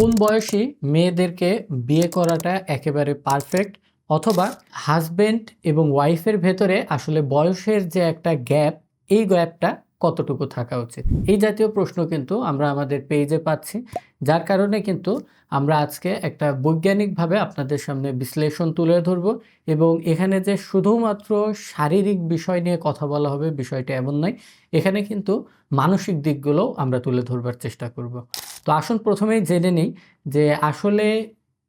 কোন বয়সী মেয়েদেরকে বিয়ে করাটা একেবারে পারফেক্ট অথবা হাজবেন্ড এবং ওয়াইফের ভেতরে আসলে বয়সের যে একটা গ্যাপ এই গ্যাপটা কতটুকু থাকা উচিত? এই জাতীয় প্রশ্ন কিন্তু আমরা আমাদের পেজে পাচ্ছি, যার কারণে কিন্তু আমরা আজকে একটা বৈজ্ঞানিকভাবে আপনাদের সামনে বিশ্লেষণ তুলে ধরব এবং এখানে যে শুধুমাত্র শারীরিক বিষয় নিয়ে কথা বলা হবে বিষয়টা এমন নয়, এখানে কিন্তু মানসিক দিকগুলোও আমরা তুলে ধরবার চেষ্টা করব। তো আসুন প্রথমেই জেনে নিই যে আসলে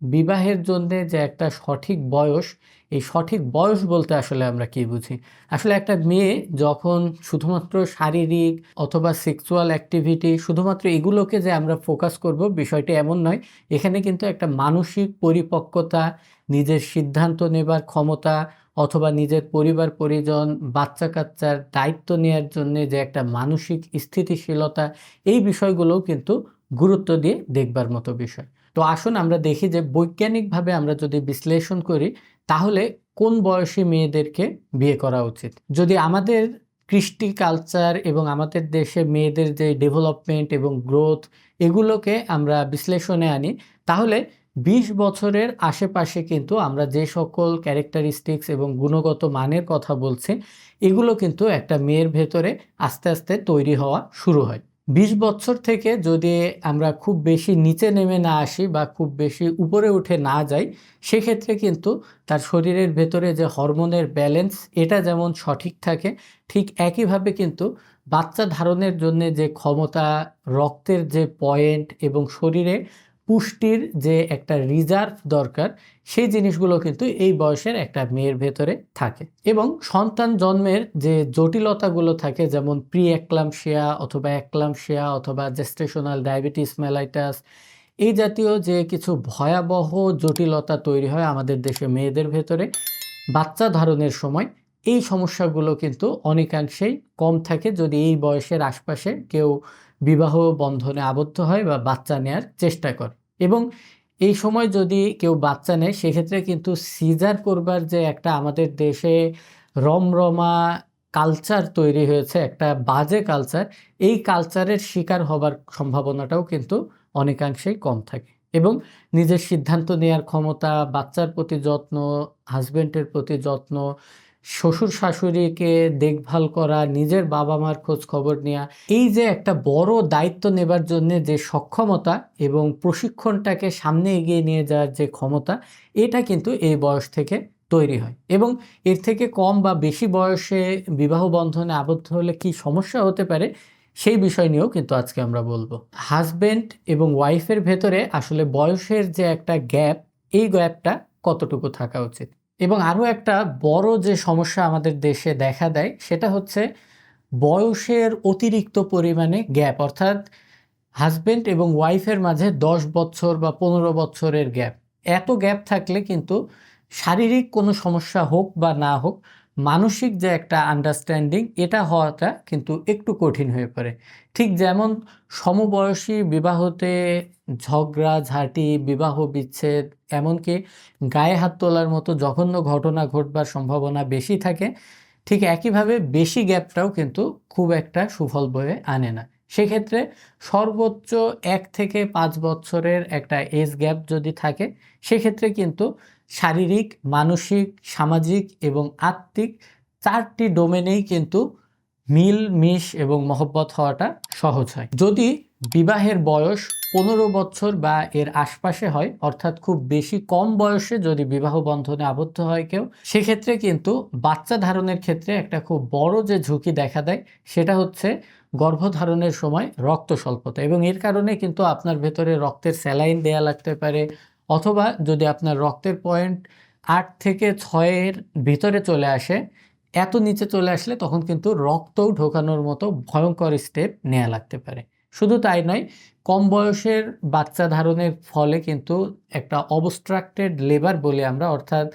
বিবাহের জন্য যে একটা সঠিক বয়স, এই সঠিক বয়স বলতে আসলে আমরা কি বুঝি? আসলে একটা মেয়ে যখন শুধুমাত্র শারীরিক অথবা সেক্সুয়াল অ্যাক্টিভিটি শুধুমাত্র এগুলোকে যে আমরা ফোকাস করব, বিষয়টি এমন নয়, এখানে কিন্তু একটা মানসিক পরিপক্কতা, নিজের সিদ্ধান্ত নেবার ক্ষমতা অথবা নিজের পরিবার, পরিজন বাচ্চা কাচ্চার দায়িত্ব নেওয়ার জন্য যে একটা মানসিক স্থিতিশীলতা, এই বিষয়গুলোও কিন্তু গুরুত্ব দিয়ে দেখবার মতো বিষয়। তো আসুন আমরা দেখি যে বৈজ্ঞানিকভাবে আমরা যদি বিশ্লেষণ করি, তাহলে কোন বয়সী মেয়েদেরকে বিয়ে করা উচিত? যদি আমাদের কৃষ্টি কালচার এবং আমাদের দেশে মেয়েদের যে ডেভেলপমেন্ট এবং গ্রোথ এগুলোকে আমরা বিশ্লেষণে আনি, তাহলে বিশ বছরের আশেপাশে কিন্তু আমরা যে সকল ক্যারেক্টারিস্টিক্স এবং গুণগত মানের কথা বলছি, এগুলো কিন্তু একটা মেয়ের ভেতরে আস্তে আস্তে তৈরি হওয়া শুরু হয়। বিশ বছর থেকে যদি আমরা খুব বেশি নিচে নেমে না আসি বা খুব বেশি উপরে উঠে না যাই, সেক্ষেত্রে কিন্তু তার শরীরের ভেতরে যে হরমোনের ব্যালেন্স, এটা যেমন সঠিক থাকে, ঠিক একইভাবে কিন্তু বাচ্চা ধারণের জন্য যে ক্ষমতা, রক্তের যে পয়েন্ট এবং শরীরে পুষ্টির যে একটা রিজার্ভ দরকার, সেই জিনিসগুলো কিন্তু এই বয়সের একটা মেয়ের ভেতরে থাকে। এবং সন্তান জন্মের যে জটিলতাগুলো থাকে, যেমন প্রি অ্যাক্লামশিয়া অথবা অ্যাক্লামশিয়া অথবা জেস্টেশনাল ডায়াবেটিস মেলাইটাস এই জাতীয় যে কিছু ভয়াবহ জটিলতা তৈরি হয় আমাদের দেশে মেয়েদের ভেতরে, বাচ্চা ধারণের সময় এই সমস্যাগুলো কিন্তু অনেকাংশেই কম থাকে যদি এই বয়সের আশপাশে কেউ বিবাহ বন্ধনে আবদ্ধ হয় বা বাচ্চা নেয়ার চেষ্টা করে। এবং এই সময় যদি কেউ বাচ্চা নেয়, সেক্ষেত্রে কিন্তু সিজার করবার যে একটা আমাদের দেশে রমরমা কালচার তৈরি হয়েছে, একটা বাজে কালচার এই কালচারের শিকার হবার সম্ভাবনাটাও কিন্তু অনেকাংশেই কম থাকে। এবং নিজের সিদ্ধান্ত নেওয়ার ক্ষমতা, বাচ্চার প্রতি যত্ন হাজব্যান্ডের প্রতি যত্ন শ্বশুর শাশুড়িকে দেখভাল করা, নিজের বাবা মার খোঁজ খবর নেওয়া এই যে একটা বড় দায়িত্ব নেবার জন্য যে সক্ষমতা এবং প্রশিক্ষণটাকে সামনে এগিয়ে নিয়ে যাওয়ার যে ক্ষমতা, এটা কিন্তু এই বয়স থেকে তৈরি হয়। এবং এর থেকে কম বা বেশি বয়সে বিবাহ বন্ধনে আবদ্ধ হলে কি সমস্যা হতে পারে, সেই বিষয় নিয়েও কিন্তু আজকে আমরা বলব। হাজবেন্ড এবং ওয়াইফের ভেতরে আসলে বয়সের যে একটা গ্যাপ, এই গ্যাপটা কতটুকু থাকা উচিত? এবং আরও একটা বড় যে সমস্যা আমাদের দেশে দেখা দেয়, সেটা হচ্ছে বয়সের অতিরিক্ত পরিমাণে গ্যাপ, অর্থাৎ হাজব্যান্ড এবং ওয়াইফের মাঝে দশ বছর বা পনেরো বছরের গ্যাপ। এত গ্যাপ থাকলে কিন্তু শারীরিক কোনো সমস্যা হোক বা না হোক মানসিক যে একটা আন্ডারস্ট্যান্ডিং এটা হওয়াটা কিন্তু একটু কঠিন হয়ে পড়ে। ঠিক যেমন সমবয়সী বিবাহতে ঝগড়া, ঝাঁটি, বিবাহ বিচ্ছেদ, এমনকি গায়ে হাত তোলার মতো জঘন্য ঘটনা ঘটবার সম্ভাবনা বেশি থাকে, ঠিক একইভাবে বেশি গ্যাপটাও কিন্তু খুব একটা সুফল বয়ে আনে না। সেক্ষেত্রে সর্বোচ্চ এক থেকে পাঁচ বছরের একটা এজ গ্যাপ যদি থাকে, সেক্ষেত্রে কিন্তু শারীরিক, মানসিক, সামাজিক এবং আত্মিক চারটি ডোমেনেই কিন্তু মিল, মিশ এবং মহব্বত হওয়াটা সহজ হয়। যদি বিবাহের বয়স পনেরো বছর বা এর আশপাশে হয়, অর্থাৎ খুব বেশি কম বয়সে যদি বিবাহ বন্ধনে আবদ্ধ হয় কেউ, সেক্ষেত্রে কিন্তু বাচ্চা ধারণের ক্ষেত্রে একটা খুব বড় যে ঝুঁকি দেখা দেয়, সেটা হচ্ছে গর্ভধারণের সময় রক্ত স্বল্পতা এবং এর কারণে কিন্তু আপনার ভেতরে রক্তের স্যালাইন দেয়া লাগতে পারে অথবা যদি আপনার রক্তের পয়েন্ট আট থেকে ছয়ের ভিতরে চলে আসে, এত নিচে চলে আসলে তখন কিন্তু রক্তও ঢোকানোর মতো ভয়ঙ্কর স্টেপ নেওয়া লাগতে পারে। শুধু তাই নয়, কম বয়সের বাচ্চা ধারণের ফলে কিন্তু একটা অবস্ট্রাক্টেড লেবার বলে আমরা অর্থাৎ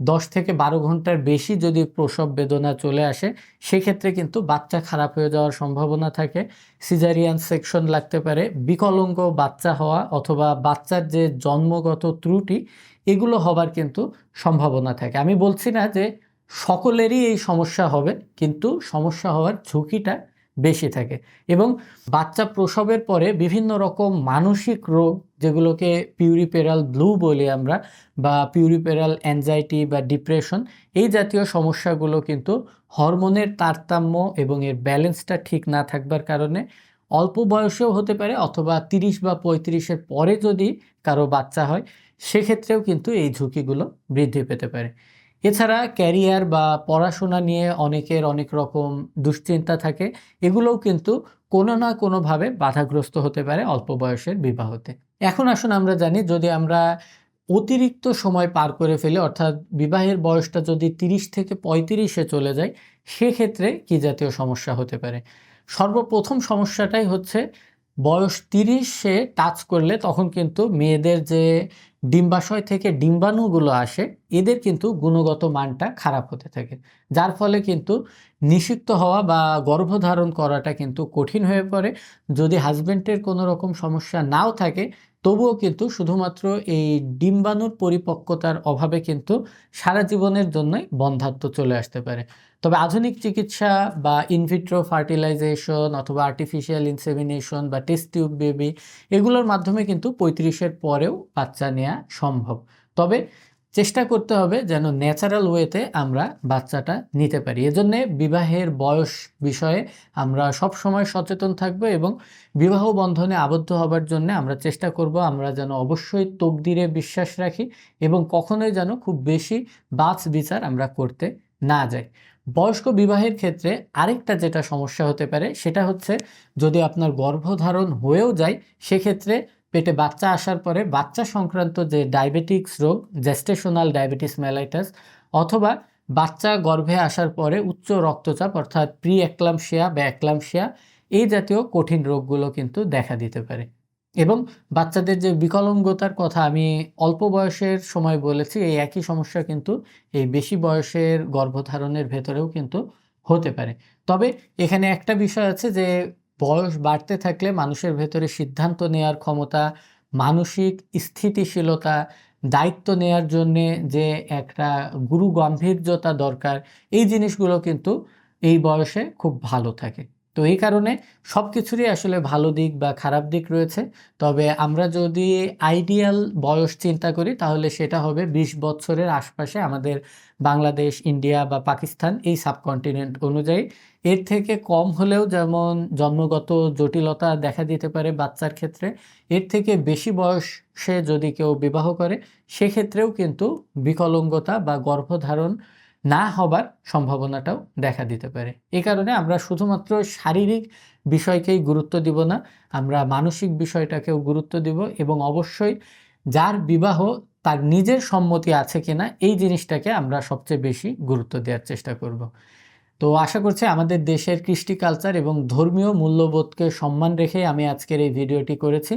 দশ থেকে বারো ঘণ্টার বেশি যদি প্রসব বেদনা চলে আসে, সেক্ষেত্রে কিন্তু বাচ্চা খারাপ হয়ে যাওয়ার সম্ভাবনা থাকে। সিজারিয়ান সেকশন লাগতে পারে। বিকলঙ্গ বাচ্চা হওয়া অথবা বাচ্চার যে জন্মগত ত্রুটি, এগুলো হবার কিন্তু সম্ভাবনা থাকে। আমি বলছি না যে সকলেরই এই সমস্যা হবে, কিন্তু সমস্যা হওয়ার ঝুঁকিটা বেশি থাকে। এবং বাচ্চা প্রসবের পরে বিভিন্ন রকম মানসিক রোগ, যেগুলোকে পিউরিপেরাল ব্লু বলি আমরা, বা পিউরিপেরাল অ্যাংজাইটি বা ডিপ্রেশন, এই জাতীয় সমস্যাগুলো কিন্তু হরমোনের তারতম্য এবং এর ব্যালেন্সটা ঠিক না থাকবার কারণে অল্প বয়সেও হতে পারে, অথবা তিরিশ বা পঁয়ত্রিশের পরে যদি কারও বাচ্চা হয়, সেক্ষেত্রেও কিন্তু এই ঝুঁকিগুলো বৃদ্ধি পেতে পারে। এছাড়া ক্যারিয়ার বা পড়াশোনা নিয়ে অনেকের অনেক রকম দুশ্চিন্তা থাকে। এগুলোও কিন্তু কোনো না কোনোভাবে বাধাগ্রস্ত হতে পারে অল্প বয়সের বিবাহতে। এখন আসুন আমরা জানি, যদি আমরা অতিরিক্ত সময় পার করে ফেলি, অর্থাৎ বিবাহের বয়সটা যদি তিরিশ থেকে পঁয়ত্রিশে চলে যায়, সেক্ষেত্রে কী জাতীয় সমস্যা হতে পারে? সর্বপ্রথম সমস্যাটাই হচ্ছে বয়স তিরিশে টাচ করলে তখন কিন্তু মেয়েদের যে ডিম্বাশয় থেকে ডিম্বাণুগুলো আসে, এদের কিন্তু গুণগত মানটা খারাপ হতে থাকে। যার ফলে কিন্তু নিষিক্ত হওয়া বা গর্ভধারণ করাটা কিন্তু কঠিন হয়ে পড়ে। যদি হাজব্যান্ডের কোনো রকম সমস্যা নাও থাকে তবুও কিন্তু শুধুমাত্র এই ডিম্বাণুর পরিপক্কতার অভাবে কিন্তু সারা জীবনের জন্যই বন্ধাত্ম চলে আসতে পারে। তবে আধুনিক চিকিৎসা বা ইনভিট্রো ফার্টিলাইজেশন অথবা আর্টিফিশিয়াল ইনসেমিনেশন বা টেস্ট টিউব বেবি এগুলোর মাধ্যমে কিন্তু পঁয়ত্রিশের পরেও বাচ্চা নেওয়া সম্ভব। তবে চেষ্টা করতে হবে যেন ন্যাচারাল ওয়েতে আমরা বাচ্চাটা নিতে পারি। এজন্যে বিবাহের বয়স বিষয়ে আমরা সব সময় সচেতন থাকব এবং বিবাহ বন্ধনে আবদ্ধ হবার জন্য আমরা চেষ্টা করব আমরা যেন অবশ্যই তকদিরে বিশ্বাস রাখি এবং কখনোই যেন খুব বেশি বাছ বিচার আমরা করতে না যাই। বয়স্ক বিবাহের ক্ষেত্রে আরেকটা যেটা সমস্যা হতে পারে সেটা হচ্ছে যদি আপনার গর্ভধারণ হয়েও যায়, সেক্ষেত্রে পেটে বাচ্চা আসার পরে বাচ্চা সংক্রান্ত যে ডায়াবেটিক্স রোগ জেস্টেশনাল ডায়াবেটিস মেলাইটাস অথবা বাচ্চা গর্ভে আসার পরে উচ্চ রক্তচাপ, অর্থাৎ প্রি অ্যাক্লামশিয়া বা অ্যাক্লামশিয়া এই জাতীয় কঠিন রোগগুলো কিন্তু দেখা দিতে পারে। এবং বাচ্চাদের যে বিকলাঙ্গতার কথা আমি অল্প বয়সের সময় বলেছি, এই একই সমস্যা কিন্তু এই বেশি বয়সের গর্ভধারণের ভেতরেও কিন্তু হতে পারে। তবে এখানে একটা বিষয় আছে যে বয়স বাড়তে থাকলে মানুষের ভেতরে সিদ্ধান্ত নেওয়ার ক্ষমতা, মানসিক স্থিতিশীলতা, দায়িত্ব নেওয়ার জন্যে যে একটা গুরু গম্ভীর্যতা দরকার, এই জিনিসগুলো কিন্তু এই বয়সে খুব ভালো থাকে। তো এই কারণে সব কিছুরই আসলে ভালো দিক বা খারাপ দিক রয়েছে। তবে আমরা যদি আইডিয়াল বয়স চিন্তা করি, তাহলে সেটা হবে বিশ বছরের আশপাশে আমাদের বাংলাদেশ, ইন্ডিয়া বা পাকিস্তান এই সাবকন্টিনেন্ট অনুযায়ী। এর থেকে কম হলেও যেমন জন্মগত জটিলতা দেখা দিতে পারে বাচ্চার ক্ষেত্রে, এর থেকে বেশি বয়সে যদি কেউ বিবাহ করে, সেক্ষেত্রেও কিন্তু বিকলঙ্গতা বা গর্ভধারণ না হবার সম্ভাবনাটাও দেখা দিতে পারে। এ কারণে আমরা শুধুমাত্র শারীরিক বিষয়কেই গুরুত্ব দিব না, আমরা মানসিক বিষয়টাকেও গুরুত্ব দিব এবং অবশ্যই যার বিবাহ তার নিজের সম্মতি আছে কিনা এই জিনিসটাকে আমরা সবচেয়ে বেশি গুরুত্ব দেওয়ার চেষ্টা করব। তো আশা করছি আমাদের দেশের কৃষ্টি কালচার এবং ধর্মীয় মূল্যবোধকে সম্মান রেখে আমি আজকের এই ভিডিওটি করেছি।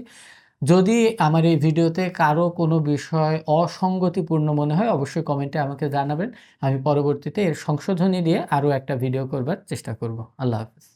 যদি আমার এই ভিডিওতে কারও কোনো বিষয় অসঙ্গতিপূর্ণ মনে হয়, অবশ্যই কমেন্টে আমাকে জানাবেন। আমি পরবর্তীতে এর সংশোধনী দিয়ে আরও একটা ভিডিও করবার চেষ্টা করব। আল্লাহ হাফিজ।